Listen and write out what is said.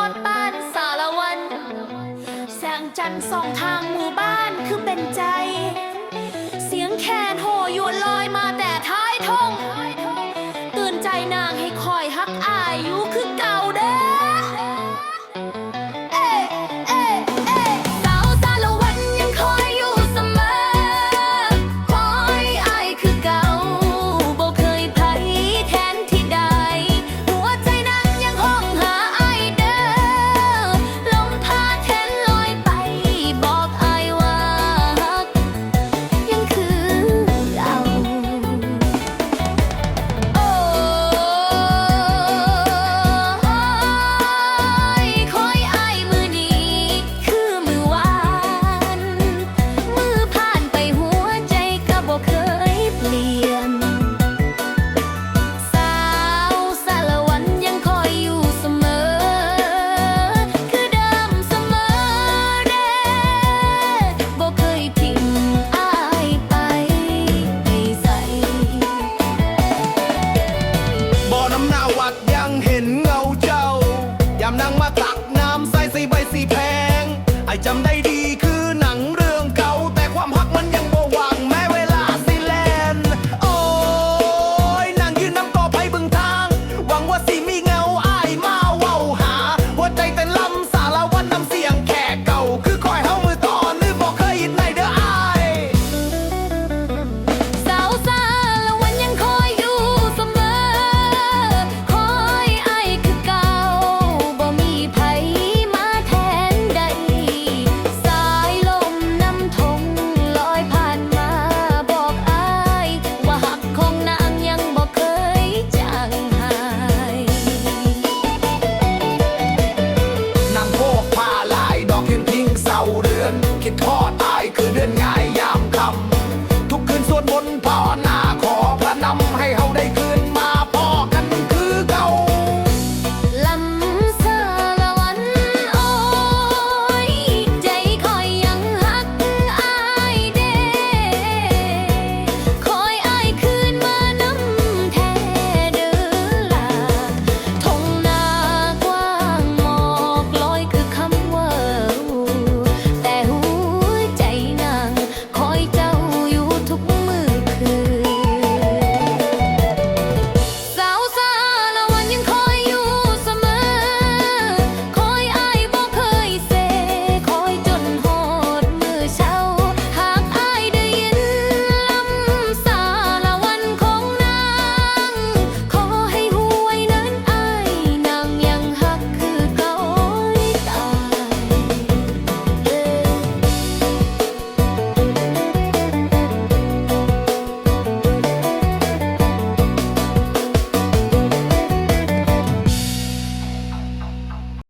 อดบ้านสารวันแสงจันทร์สองทางหมู่บ้านคือเป็นใจ จำได้